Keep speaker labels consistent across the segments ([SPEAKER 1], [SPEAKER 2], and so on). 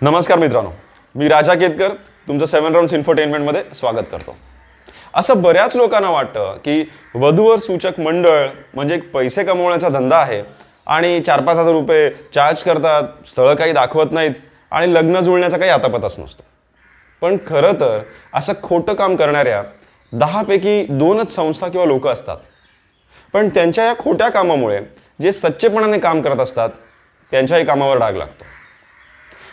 [SPEAKER 1] नमस्कार मित्रांनो. मी राजा केतकर तुमचं सेवन राऊंड्स इन्फरटेनमेंटमध्ये स्वागत करतो. असं बऱ्याच लोकांना वाटतं की वधूवर सूचक मंडळ म्हणजे एक पैसे कमवण्याचा धंदा आहे आणि चार पाच हजार रुपये चार्ज करतात स्थळं काही दाखवत नाहीत आणि लग्न जुळण्याचा काही आतापताच नसतो. पण खरं तर असं खोटं काम करणाऱ्या दहापैकी दोनच संस्था किंवा लोक असतात. पण त्यांच्या या खोट्या कामामुळे जे सच्चेपणाने काम करत असतात त्यांच्याही कामावर डाग लागतो.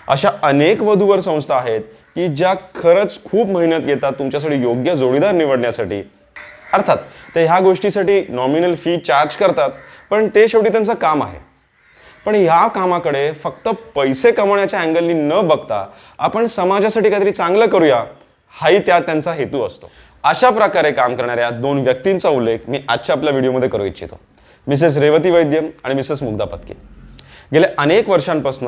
[SPEAKER 1] अशा अनेक वधूवर संस्था आहेत की ज्या खरंच खूप मेहनत घेतात तुमच्यासाठी योग्य जोडीदार निवडण्यासाठी. अर्थात ते ह्या गोष्टीसाठी नॉमिनल फी चार्ज करतात पण ते शेवटी त्यांचं काम आहे. पण ह्या कामाकडे फक्त पैसे कमवण्याच्या अँगलनी न बघता आपण समाजासाठी काहीतरी चांगलं करूया हाही त्या त्यांचा हेतू असतो. अशा प्रकारे काम करणाऱ्या दोन व्यक्तींचा उल्लेख मी आजच्या आपल्या व्हिडिओमध्ये करू इच्छितो. मिसेस रेवती वैद्य आणि मिसेस मुग्धा पत्के. गेल्या अनेक वर्षांपासून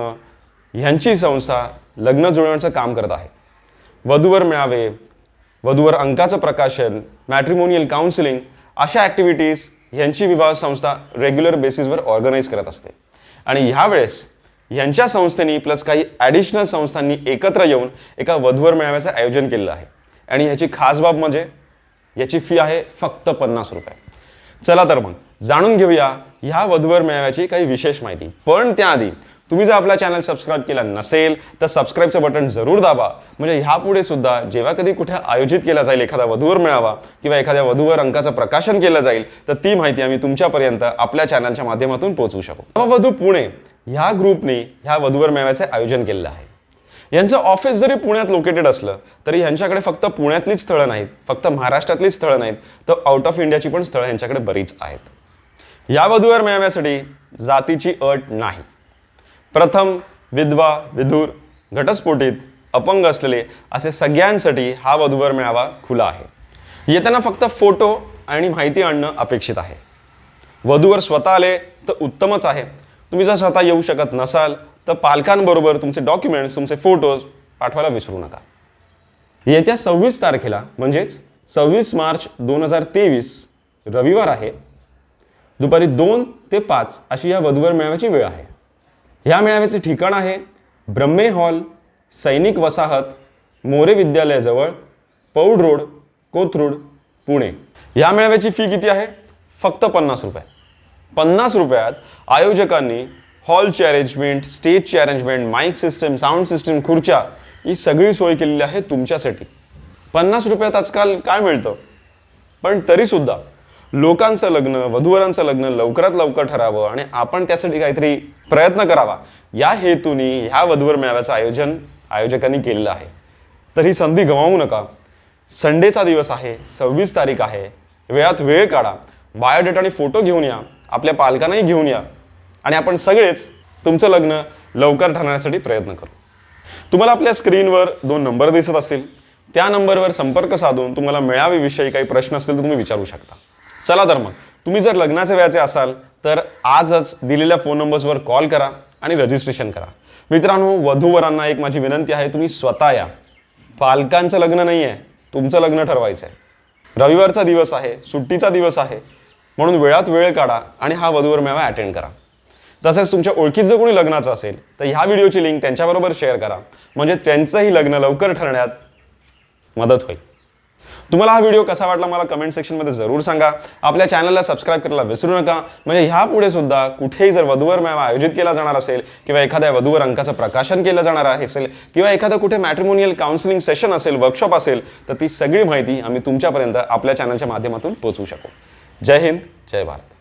[SPEAKER 1] ह्यांची संस्था लग्न जुळवण्याचं काम करत आहे. वधूवर मिळावे वधूवर अंकाचं प्रकाशन मॅट्रिमोनियल काउन्सिलिंग अशा ॲक्टिव्हिटीज ह्यांची विवाह संस्था रेग्युलर बेसिसवर ऑर्गनाईज करत असते. आणि ह्यावेळेस ह्यांच्या संस्थेनी प्लस काही ॲडिशनल संस्थांनी एकत्र येऊन एका वधूवर मेळाव्याचं आयोजन केलेलं आहे. आणि ह्याची खास बाब म्हणजे याची फी आहे फक्त पन्नास रुपये. चला तर मग जाणून घेऊया ह्या वधूवर मेळाव्याची काही विशेष माहिती. पण त्याआधी तुम्ही जर आपला चॅनल सबस्क्राईब केला नसेल तर सबस्क्राईबचं बटन जरूर दाबा. म्हणजे ह्यापुढे सुद्धा जेव्हा कधी कुठे आयोजित केला जाईल एखादा वधूवर मेळावा किंवा एखाद्या वधूवर अंकाचं प्रकाशन केलं जाईल तर ती माहिती आम्ही तुमच्यापर्यंत आपल्या चॅनलच्या माध्यमातून पोहोचवू शकू. वधू पुणे ह्या ग्रुपने ह्या वधूवर मेळाव्याचे आयोजन केलेलं आहे. यांचं ऑफिस जरी पुण्यात लोकेटेड असलं तरी यांच्याकडे फक्त पुण्यातलीच स्थळं नाहीत फक्त महाराष्ट्रातलीच स्थळं नाहीत तर आउट ऑफ इंडियाची पण स्थळं यांच्याकडे बरीच आहेत. या वधूवर मेळाव्यासाठी जातीची अट नाही. प्रथम विधवा विधूर घटस्फोटीत अपंग असलेले असे सगळ्यांसाठी हा वधूवर मेळावा खुला आहे. येताना फक्त फोटो आणि माहिती आणणं अपेक्षित आहे. वधूवर स्वतः आले तर उत्तमच आहे. तुम्ही जर स्वतः येऊ शकत नसाल तर पालकांबरोबर तुमचे डॉक्युमेंट्स तुमचे फोटोज पाठवायला विसरू नका. येत्या सव्वीस तारखेला म्हणजेच सव्वीस मार्च दोन हजार तेवीस रविवार आहे. दुपारी दोन ते पाच अशी या वधूवर मेळाव्याची वेळ आहे. ह्या मेळाव्याचे ठिकाण आहे ब्रह्मे हॉल सैनिक वसाहत मोरे विद्यालयाजवळ पौड रोड कोथरूड पुणे. या मेळाव्याची फी किती आहे? फक्त पन्नास रुपये. पन्नास रुपयात आयोजकांनी हॉलची अरेंजमेंट स्टेजची arrangement mic system sound system खुर्च्या ही सगळी सोय केलेली आहे तुमच्यासाठी. पन्नास रुपयात आजकाल काय मिळतं? पण तरीसुद्धा लोकांचं लग्न वधूवरांचं लग्न लवकरात लवकर ठरावं आणि आपण त्यासाठी काहीतरी प्रयत्न करावा. या हेतूने ह्या वधूवर मेळाव्याचं आयोजन आयोजकांनी केलेलं आहे. तर ही संधी गमावू नका. संडेचा दिवस आहे सव्वीस तारीख आहे. वेळात वेळ काढा. बायोडेटा आणि फोटो घेऊन या. आपल्या पालकांनाही घेऊन या. आणि आपण सगळेच तुमचं लग्न लवकर ठरण्यासाठी प्रयत्न करू. तुम्हाला आपल्या स्क्रीनवर दोन नंबर दिसत असतील. त्या नंबरवर संपर्क साधून तुम्हाला मेळाव्याविषयी काही प्रश्न असतील तर तुम्ही विचारू शकता. चला तर मग. तुम्ही जर लग्नाचे व्याचे असाल तर आजच दिलेल्या फोन नंबर्सवर कॉल करा आणि रजिस्ट्रेशन करा. मित्रांनो वधूवरांना एक माझी विनंती आहे तुम्ही स्वतः या. पालकांचं लग्न नाही आहे तुमचं लग्न ठरवायचं आहे रविवारचा दिवस आहे सुट्टीचा दिवस आहे म्हणून वेळात वेळ काढा आणि हा वधूवर मेळावा अटेंड करा. तसेच तुमच्या ओळखीत जर कोणी लग्नाचं असेल तर ह्या व्हिडिओची लिंक त्यांच्याबरोबर शेअर करा. म्हणजे त्यांचंही लग्न लवकर ठरण्यात मदत होईल. तुम्हाला हा व्हिडिओ कसा वाटला मला कमेंट सेक्शनमध्ये जरूर सांगा. आपल्या चॅनलला सबस्क्राईब करायला विसरू नका. म्हणजे ह्यापुढे सुद्धा कुठेही जर वधूवर मेळावा आयोजित केला जाणार असेल किंवा एखाद्या वधूवर अंकाचं प्रकाशन केलं जाणार आहे असेल किंवा एखादं कुठे मॅट्रिमोनियल काउन्सिलिंग सेशन असेल वर्कशॉप असेल तर ती सगळी माहिती आम्ही तुमच्यापर्यंत आपल्या चॅनलच्या माध्यमातून पोहोचवू शकू. जय हिंद जय भारत.